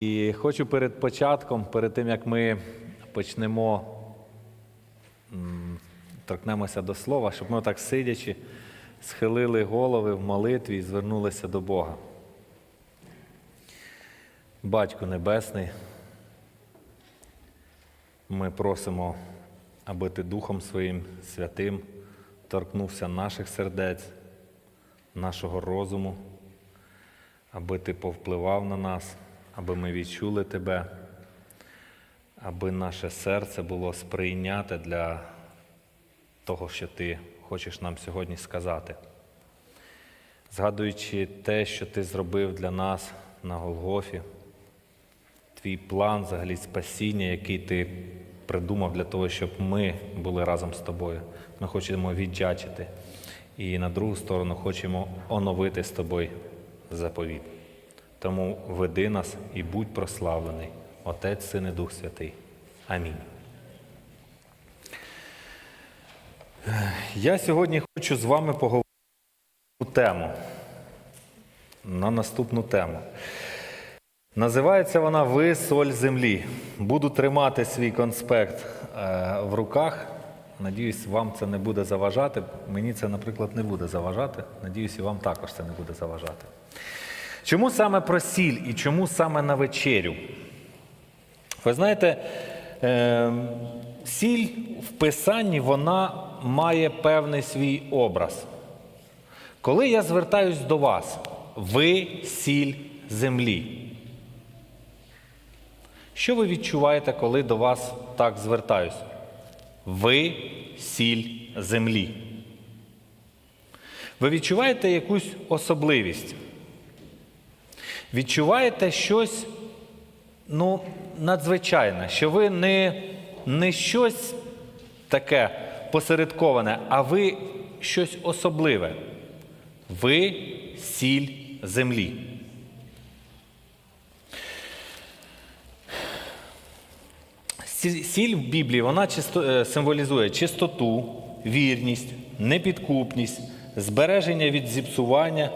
І хочу перед початком, перед тим як ми почнемо, торкнемося до слова, щоб ми так сидячи, схилили голови в молитві і звернулися до Бога. Батько Небесний, ми просимо, аби Ти Духом Своїм святим торкнувся наших сердець, нашого розуму, аби Ти повпливав на нас, аби ми відчули Тебе, аби наше серце було сприйняте для того, що Ти хочеш нам сьогодні сказати. Згадуючи те, що Ти зробив для нас на Голгофі, твій план взагалі спасіння, який ти придумав для того, щоб ми були разом з тобою. Ми хочемо віддячити. І на другу сторону хочемо оновити з тобою заповіт. Тому веди нас і будь прославлений, Отець, Син і Дух Святий. Амінь. Я сьогодні хочу з вами поговорити тему. На наступну тему. Називається вона Ви соль землі. Буду тримати свій конспект е, в руках. Надіюсь, вам це не буде заважати. Мені це, наприклад, не буде заважати. Надіюсь, і вам також це не буде заважати. Чому саме про сіль і чому саме на вечерю? Ви знаєте, е, сіль в писанні вона має певний свій образ. Коли я звертаюсь до вас, ви сіль землі. Що ви відчуваєте, коли до вас так звертаюсь? Ви сіль землі. Ви відчуваєте якусь особливість? Відчуваєте щось ну, надзвичайне, що ви не, не щось таке посередковане, а ви щось особливе. Ви сіль землі. Сі- Сіль в Біблії вона чисто, е, символізує чистоту, вірність, непідкупність, збереження від зіпсування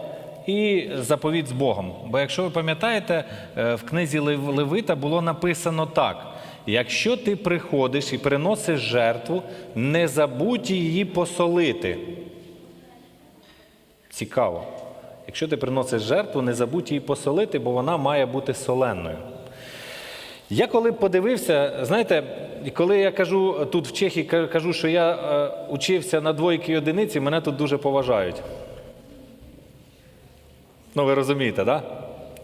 і заповіт з Богом. Бо якщо ви пам'ятаєте, е, в книзі Лев- Левита було написано так: якщо ти приходиш і приносиш жертву, не забудь її посолити. Цікаво. Якщо ти приносиш жертву, не забудь її посолити, бо вона має бути соленою. Я коли подивився, знаєте, коли я кажу тут в Чехії, кажу, що я е, учився на двойки одиниці, мене тут дуже поважають. Ну, ви розумієте? Да?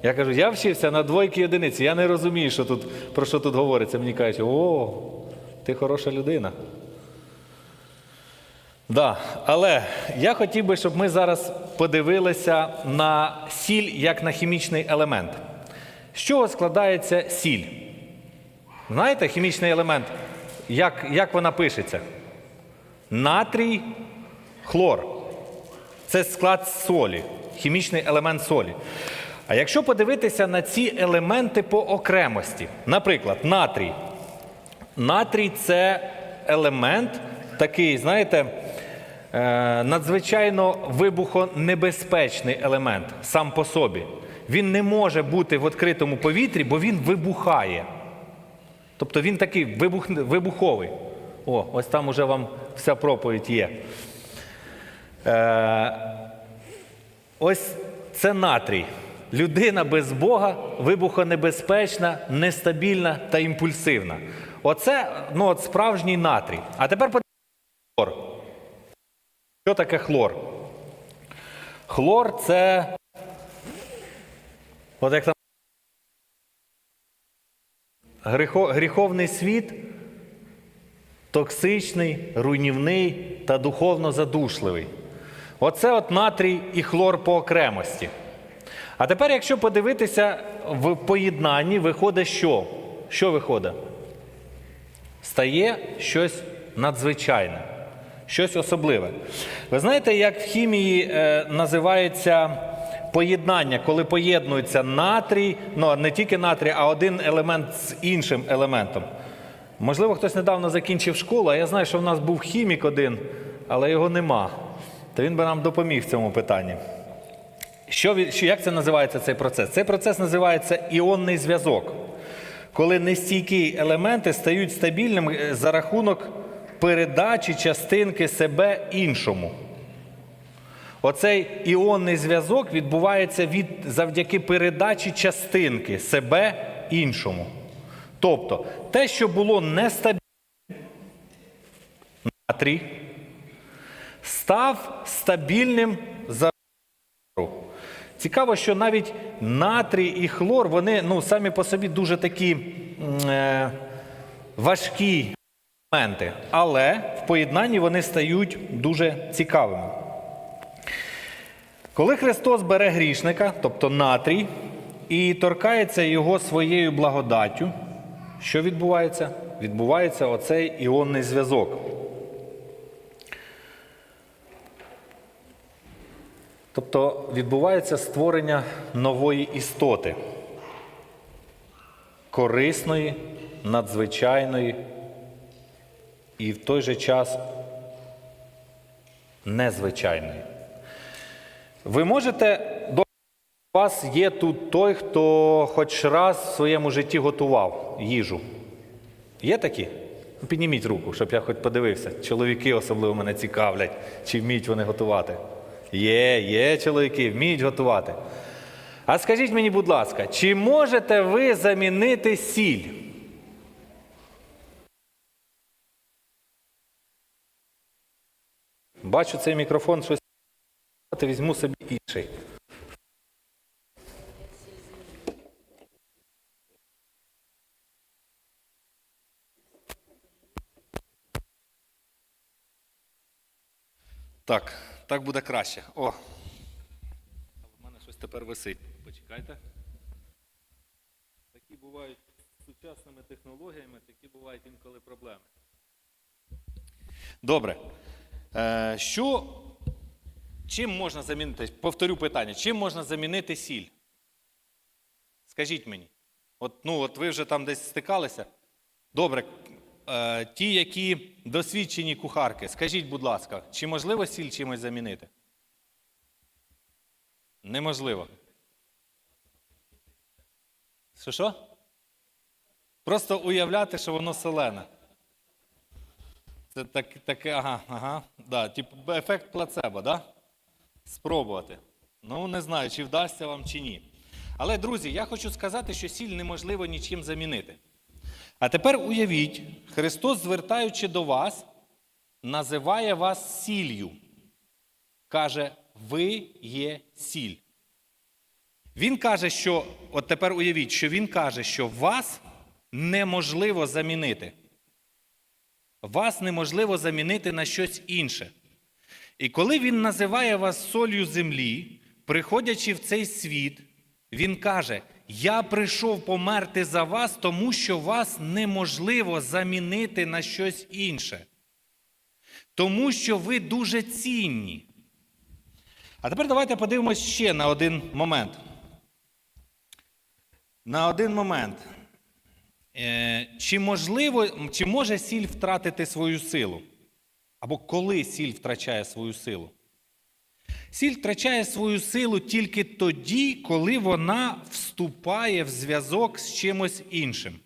Я кажу, я вчився на двойки одиниці. Я не розумію, що тут, про що тут говориться. Мені кажуть, о, ти хороша людина. Да, але я хотів би, щоб ми зараз подивилися на сіль як на хімічний елемент. З чого складається сіль? Знаєте, хімічний елемент, як, як вона пишеться? Натрій, хлор. Це склад солі, хімічний елемент солі. А якщо подивитися на ці елементи по окремості, наприклад, натрій. Натрій це елемент такий, знаєте, е, надзвичайно вибухонебезпечний елемент сам по собі. Він не може бути в відкритому повітрі, бо він вибухає. Тобто він такий вибух, вибуховий. О, ось там уже вам вся проповідь є. Е, ось це натрій. Людина без Бога вибухонебезпечна, нестабільна та імпульсивна. Оце ну, от справжній натрій. А тепер подивіться хлор. Що таке хлор? Хлор це. От як там Гріхо- гріховний світ токсичний, руйнівний та духовно задушливий. Оце от натрій і хлор по окремості. А тепер, якщо подивитися в поєднанні, виходить що? Що виходить? Стає щось надзвичайне, щось особливе. Ви знаєте, як в хімії е, називається поєднання, коли поєднується натрій, ну не тільки натрій, а один елемент з іншим елементом. Можливо, хтось недавно закінчив школу, а я знаю, що в нас був хімік один, але його нема. То він би нам допоміг в цьому питанні. Що, як це називається цей процес? Цей процес називається іонний зв'язок, коли нестійкі елементи стають стабільними е, за рахунок передачі частинки себе іншому. Оцей іонний зв'язок відбувається від, завдяки передачі частинки себе іншому. Тобто, те, що було нестабільним, натрій, став стабільним за. Цікаво, що навіть натрій і хлор, вони ну, самі по собі дуже такі е, важкі елементи, але в поєднанні вони стають дуже цікавими. Коли Христос бере грішника, тобто натрій, і торкається його своєю благодаттю, що відбувається? Відбувається оцей іонний зв'язок. Тобто відбувається створення нової істоти, корисної, надзвичайної і в той же час незвичайної. Ви можете до вас є тут той, хто хоч раз в своєму житті готував їжу. Є такі? Підніміть руку, щоб я хоч подивився. Чоловіки особливо мене цікавлять, чи вміють вони готувати. Є, є чоловіки, вміють готувати. А скажіть мені, будь ласка, чи можете ви замінити сіль? Бачу цей мікрофон щось. Візьму собі інший. Так, так буде краще. О. У мене щось тепер висить. Почекайте. Такі бувають сучасними технологіями, такі бувають інколи проблеми. Добре. Е, що, чим можна замінити? Повторю питання, чим можна замінити сіль? Скажіть мені. От, ну, от ви вже там десь стикалися. Добре, ті, які досвідчені кухарки, скажіть, будь ласка, чи можливо сіль чимось замінити? Неможливо. Що що? Просто уявляти, що воно солене. Це так, таке, ага, ага. Да, типу ефект плацебо, да? Спробувати. Ну, не знаю, чи вдасться вам, чи ні. Але, друзі, я хочу сказати, що сіль неможливо нічим замінити. А тепер уявіть, Христос, звертаючи до вас, називає вас сіллю. Каже, ви є сіль. Він каже, що, от тепер уявіть, що він каже, що вас неможливо замінити. Вас неможливо замінити на щось інше. І коли він називає вас солью землі, приходячи в цей світ, він каже: Я прийшов померти за вас, тому що вас неможливо замінити на щось інше. Тому що ви дуже цінні. А тепер давайте подивимось ще на один момент. На один момент. Е, Чи можливо, чи може сіль втратити свою силу? Або коли сіль втрачає свою силу? Сіль втрачає свою силу тільки тоді, коли вона вступає в зв'язок з чимось іншим.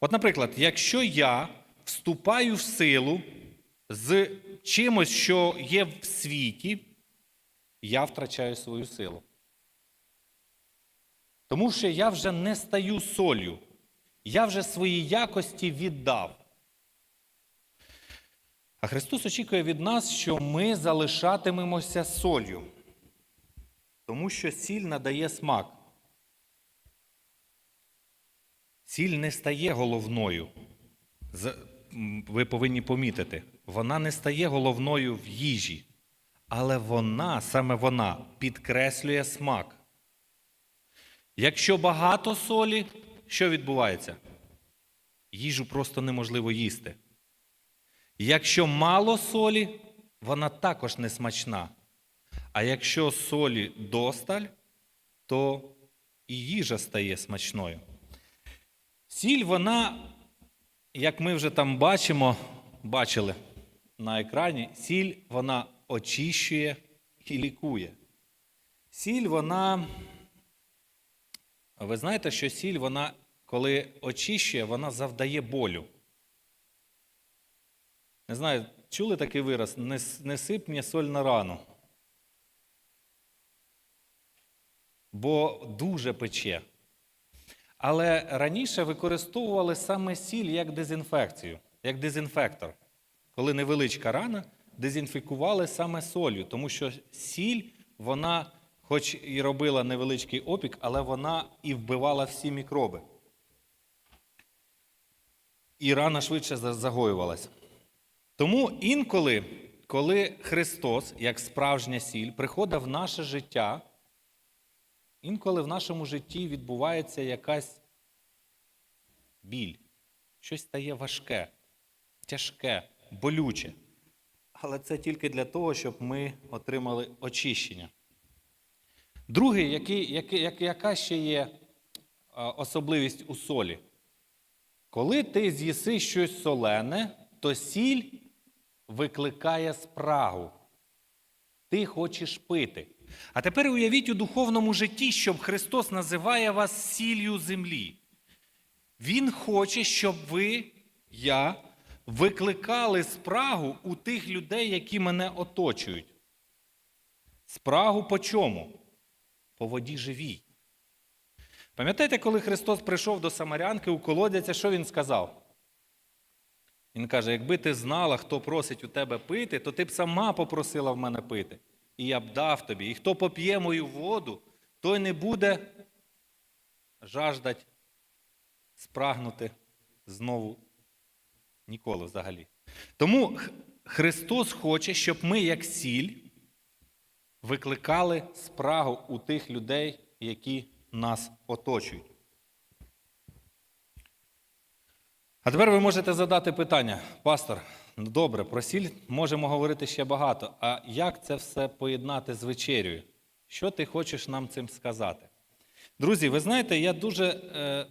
От, наприклад, якщо я вступаю в силу з чимось, що є в світі, я втрачаю свою силу. Тому що я вже не стаю солью. Я вже свої якості віддав. А Христос очікує від нас, що ми залишатимемося солью, тому що сіль надає смак. Сіль не стає головною. Ви повинні помітити, вона не стає головною в їжі, але вона, саме вона, підкреслює смак. Якщо багато солі, що відбувається? Їжу просто неможливо їсти. Якщо мало солі, вона також не смачна. А якщо солі досталь, то і їжа стає смачною. Сіль, вона, як ми вже там бачимо, бачили на екрані, сіль вона очищує і лікує. Сіль, вона. Ви знаєте, що сіль, вона, коли очищує, вона завдає болю. Не знаю, чули такий вираз? Не, не сип мені соль на рану. Бо дуже пече. Але раніше використовували саме сіль як дезінфекцію, як дезінфектор. Коли невеличка рана, дезінфікували саме солью, тому що сіль, вона, хоч і робила невеличкий опік, але вона і вбивала всі мікроби. І рана швидше загоювалася. Тому інколи, коли Христос, як справжня сіль, приходить в наше життя, інколи в нашому житті відбувається якась біль, щось стає важке, тяжке, болюче. Але це тільки для того, щоб ми отримали очищення. Другий, який, який, як- яка ще є особливість у солі? Коли ти з'їси щось солене, то сіль викликає спрагу. Ти хочеш пити. А тепер уявіть у духовному житті, щоб Христос називає вас сіллю землі. Він хоче, щоб ви, я, викликали спрагу у тих людей, які мене оточують. Спрагу по чому? По воді живій. Пам'ятаєте, коли Христос прийшов до Самарянки у колодязя, що Він сказав? Він каже: якби ти знала, хто просить у тебе пити, то ти б сама попросила в мене пити, і я б дав тобі. І хто поп'є мою воду, той не буде жаждать спрагнути знову ніколи взагалі. Тому Христос хоче, щоб ми, як сіль, викликали спрагу у тих людей, які нас оточують. А тепер ви можете задати питання, пастор, ну добре, про сіль можемо говорити ще багато. А як це все поєднати з вечерею? Що ти хочеш нам цим сказати? Друзі, ви знаєте, я дуже, е,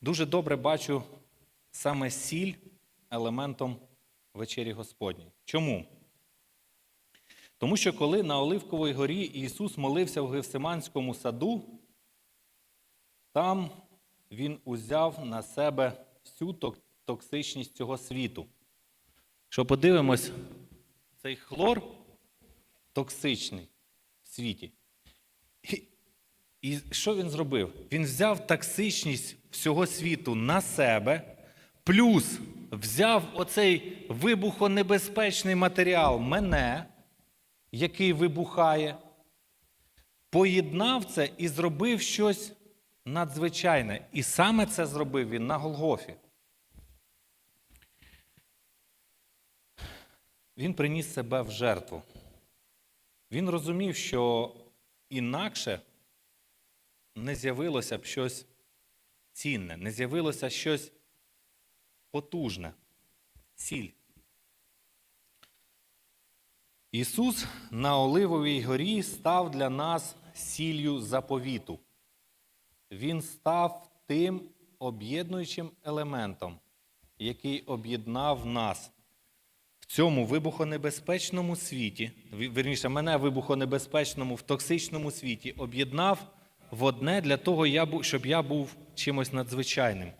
дуже добре бачу саме сіль елементом вечері Господній. Чому? Тому що коли на Оливковій горі Ісус молився в Гевсиманському саду, там Він узяв на себе всю токсичність цього світу. Що подивимось, цей хлор токсичний в світі. І, і що він зробив? Він взяв токсичність всього світу на себе, плюс взяв оцей вибухонебезпечний матеріал мене, який вибухає, поєднав це і зробив щось надзвичайне. І саме це зробив він на Голгофі. Він приніс себе в жертву. Він розумів, що інакше не з'явилося б щось цінне, не з'явилося щось потужне. Сіль. Ісус на Оливовій горі став для нас сіллю заповіту. Він став тим об'єднуючим елементом, який об'єднав нас в цьому вибухонебезпечному світі, ві- вірніше, мене вибухонебезпечному в токсичному світі, об'єднав в одне для того, щоб я був чимось надзвичайним.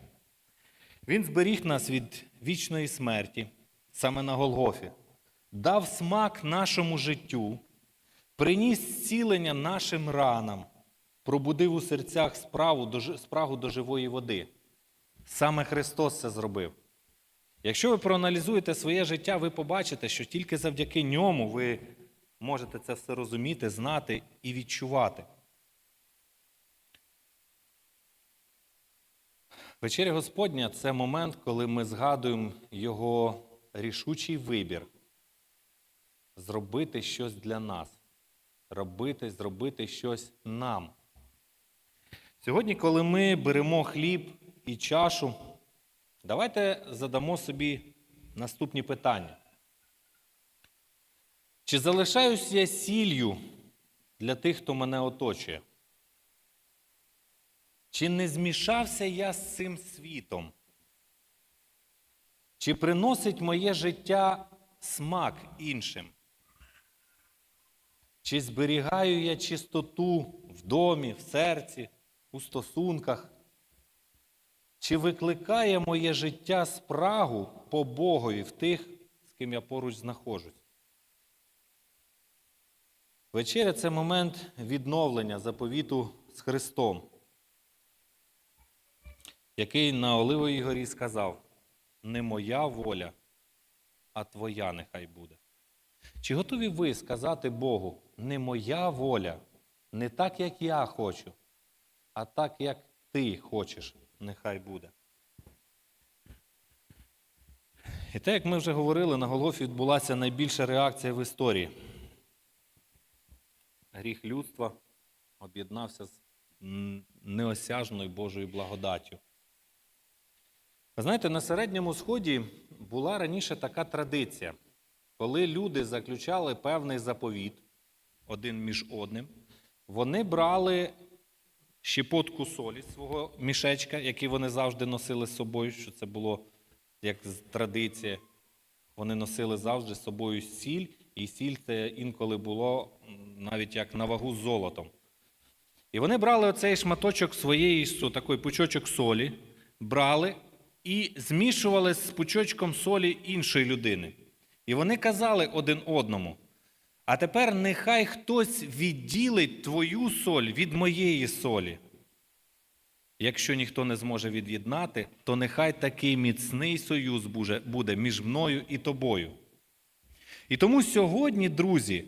Він зберіг нас від вічної смерті саме на Голгофі, дав смак нашому життю, приніс зцілення нашим ранам, пробудив у серцях справу до, спрагу до живої води. Саме Христос це зробив. Якщо ви проаналізуєте своє життя, ви побачите, що тільки завдяки ньому ви можете це все розуміти, знати і відчувати. Вечеря Господня це момент, коли ми згадуємо Його рішучий вибір зробити щось для нас, робити, зробити щось нам. Сьогодні, коли ми беремо хліб і чашу, давайте задамо собі наступні питання. Чи залишаюсь я сіллю для тих, хто мене оточує? Чи не змішався я з цим світом? Чи приносить моє життя смак іншим? Чи зберігаю я чистоту в домі, в серці, у стосунках? Чи викликає моє життя спрагу по Богові в тих, з ким я поруч знаходжусь? Вечеря це момент відновлення заповіту з Христом, який на Оливовій горі сказав: не моя воля, а твоя нехай буде. Чи готові ви сказати Богу, не моя воля, не так, як я хочу, а так, як ти хочеш, нехай буде. І те, як ми вже говорили, на Голгофі відбулася найбільша реакція в історії. Гріх людства об'єднався з неосяжною Божою благодаттю. Ви знаєте, на Середньому Сході була раніше така традиція, коли люди заключали певний заповіт один між одним, вони брали щепотку солі свого мішечка, який вони завжди носили з собою, що це було як традиція. Вони носили завжди з собою сіль, і сіль це інколи було навіть як на вагу з золотом. І вони брали оцей шматочок своєї такий пучочок солі, брали і змішували з пучочком солі іншої людини. І вони казали один одному: а тепер нехай хтось відділить твою соль від моєї солі. Якщо ніхто не зможе від'єднати, то нехай такий міцний союз буде- між мною і тобою. І тому сьогодні, друзі,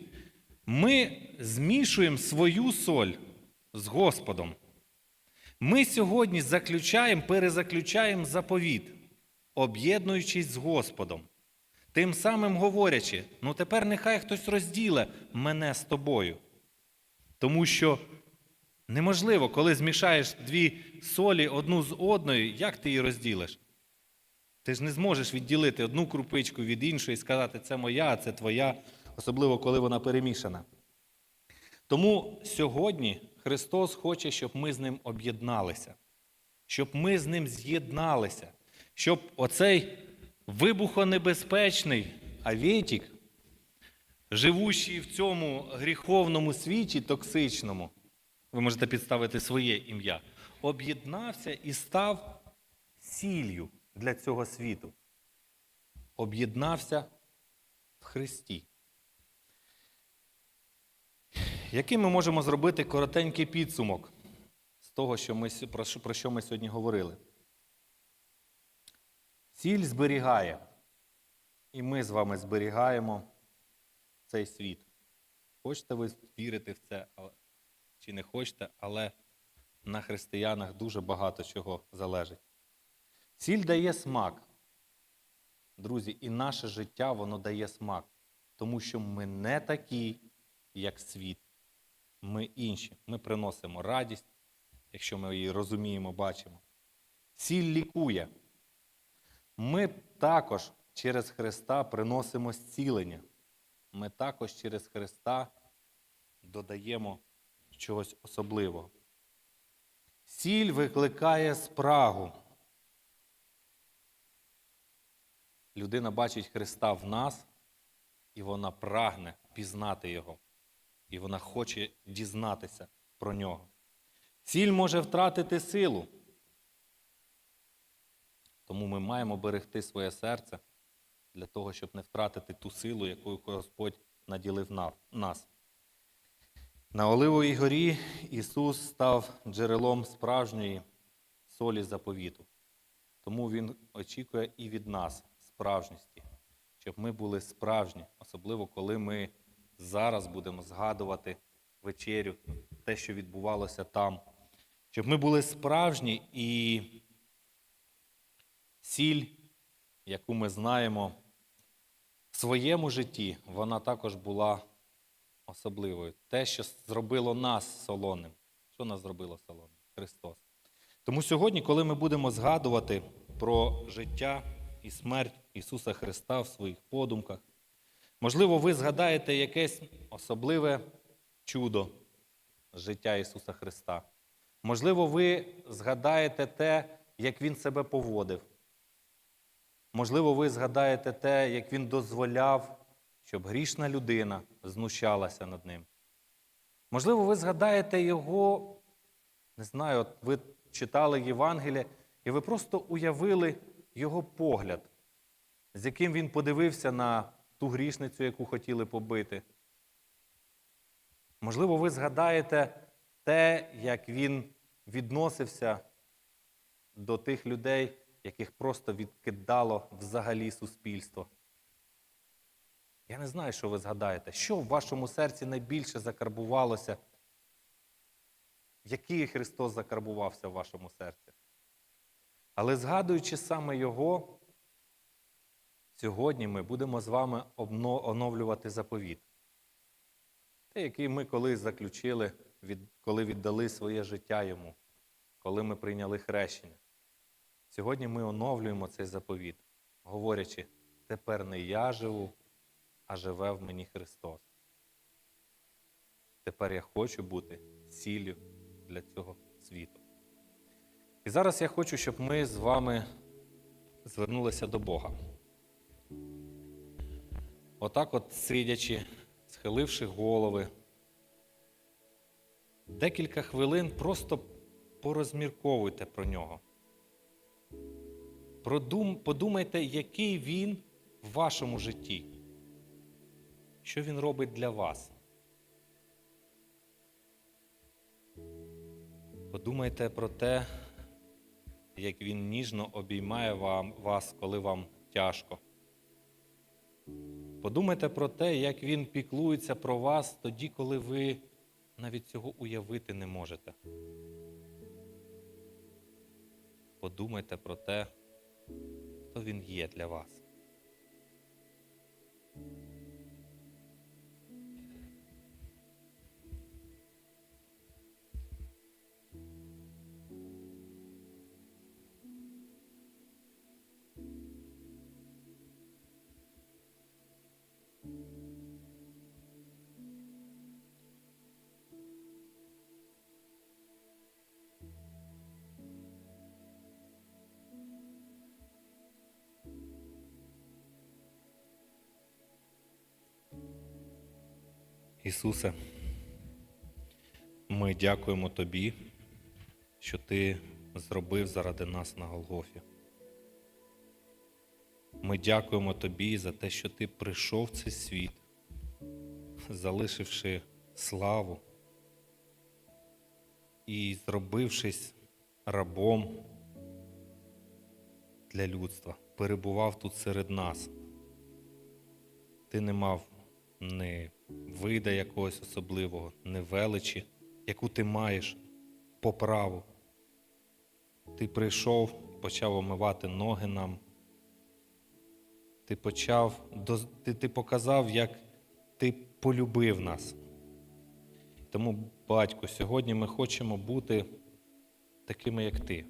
ми змішуємо свою соль з Господом. Ми сьогодні заключаємо, перезаключаємо заповіт, об'єднуючись з Господом. Тим самим говорячи, ну тепер нехай хтось розділе мене з тобою. Тому що неможливо, коли змішаєш дві солі одну з одною, як ти її розділиш? Ти ж не зможеш відділити одну крупичку від іншої і сказати, це моя, це твоя, особливо коли вона перемішана. Тому сьогодні Христос хоче, щоб ми з ним об'єдналися, щоб ми з ним з'єдналися, щоб оцей вибухонебезпечний авєтік, живущий в цьому гріховному світі токсичному, ви можете підставити своє ім'я, об'єднався і став сіллю для цього світу. Об'єднався в Христі. Який ми можемо зробити коротенький підсумок з того, що ми, про що ми сьогодні говорили? Сіль зберігає, і ми з вами зберігаємо цей світ. Хочете ви вірити в це чи не хочете, але на християнах дуже багато чого залежить. Сіль дає смак. Друзі, і наше життя воно дає смак, тому що ми не такі, як світ. Ми інші. Ми приносимо радість, якщо ми її розуміємо, бачимо. Сіль лікує. Ми також через Христа приносимо зцілення. Ми також через Христа додаємо чогось особливого. Сіль викликає спрагу. Людина бачить Христа в нас, і вона прагне пізнати Його. І вона хоче дізнатися про нього. Сіль може втратити силу. Тому ми маємо берегти своє серце для того, щоб не втратити ту силу, якою Господь наділив нас. На Оливовій горі Ісус став джерелом справжньої солі заповіту. Тому Він очікує і від нас справжності, щоб ми були справжні, особливо коли ми зараз будемо згадувати вечерю, те, що відбувалося там, щоб ми були справжні і сіль, яку ми знаємо в своєму житті, вона також була особливою. Те, що зробило нас солоним. Що нас зробило солоним? Христос. Тому сьогодні, коли ми будемо згадувати про життя і смерть Ісуса Христа в своїх подумках, можливо, ви згадаєте якесь особливе чудо життя Ісуса Христа. Можливо, ви згадаєте те, як Він себе поводив. Можливо, ви згадаєте те, як Він дозволяв, щоб грішна людина знущалася над ним, Можливо, ви згадаєте його, не знаю, от ви читали Євангеліє, і ви просто уявили його погляд, з яким він подивився на ту грішницю, яку хотіли побити. Можливо, ви згадаєте те, як він відносився до тих людей, яких просто відкидало взагалі суспільство. Я не знаю, що ви згадаєте, що в вашому серці найбільше закарбувалося, який Христос закарбувався в вашому серці. Але згадуючи саме Його, сьогодні ми будемо з вами оновлювати заповіт. Те, який ми колись заключили, коли віддали своє життя йому, коли ми прийняли хрещення. Сьогодні ми оновлюємо цей заповіт, говорячи, тепер не я живу, а живе в мені Христос. Тепер я хочу бути сіллю для цього світу. І зараз я хочу, щоб ми з вами звернулися до Бога. Отак, от сидячи, схиливши голови, декілька хвилин просто порозмірковуйте про нього. Подумайте, який він в вашому житті. Що він робить для вас? Подумайте про те, як він ніжно обіймає вам, вас, коли вам тяжко. Подумайте про те, як він піклується про вас тоді, коли ви навіть цього уявити не можете. Подумайте про те, хто він є для вас. Ісусе, ми дякуємо Тобі, що Ти зробив заради нас на Голгофі. Ми дякуємо Тобі за те, що Ти прийшов в цей світ, залишивши славу і зробившись рабом для людства, перебував тут серед нас. Ти не мав ні вида якогось особливого, ні величі, яку ти маєш по праву. Ти прийшов, почав омивати ноги нам. Ти почав, ти, ти показав, як ти полюбив нас. Тому, батько, сьогодні ми хочемо бути такими, як ти,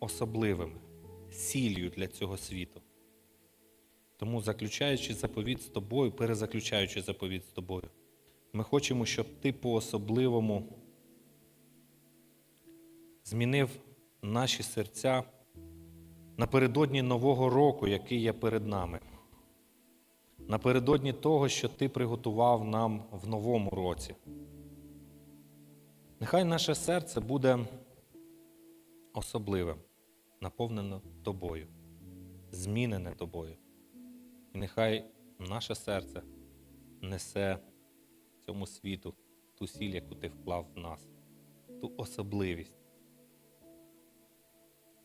особливими, сіллю для цього світу. Тому, заключаючи заповіт з тобою, перезаключаючи заповіт з тобою, ми хочемо, щоб ти по-особливому змінив наші серця напередодні Нового року, який є перед нами. Напередодні того, що ти приготував нам в новому році. Нехай наше серце буде особливим, наповнено тобою, змінене тобою. І нехай наше серце несе цьому світу ту сіль, яку ти вклав в нас, ту особливість.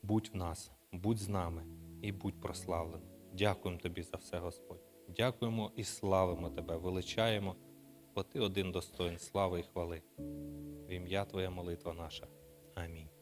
Будь в нас, будь з нами і будь прославлений. Дякуємо тобі за все, Господь. Дякуємо і славимо Тебе, величаємо, бо Ти один достоин слави і хвали. В ім'я Твоя молитва наша. Амінь.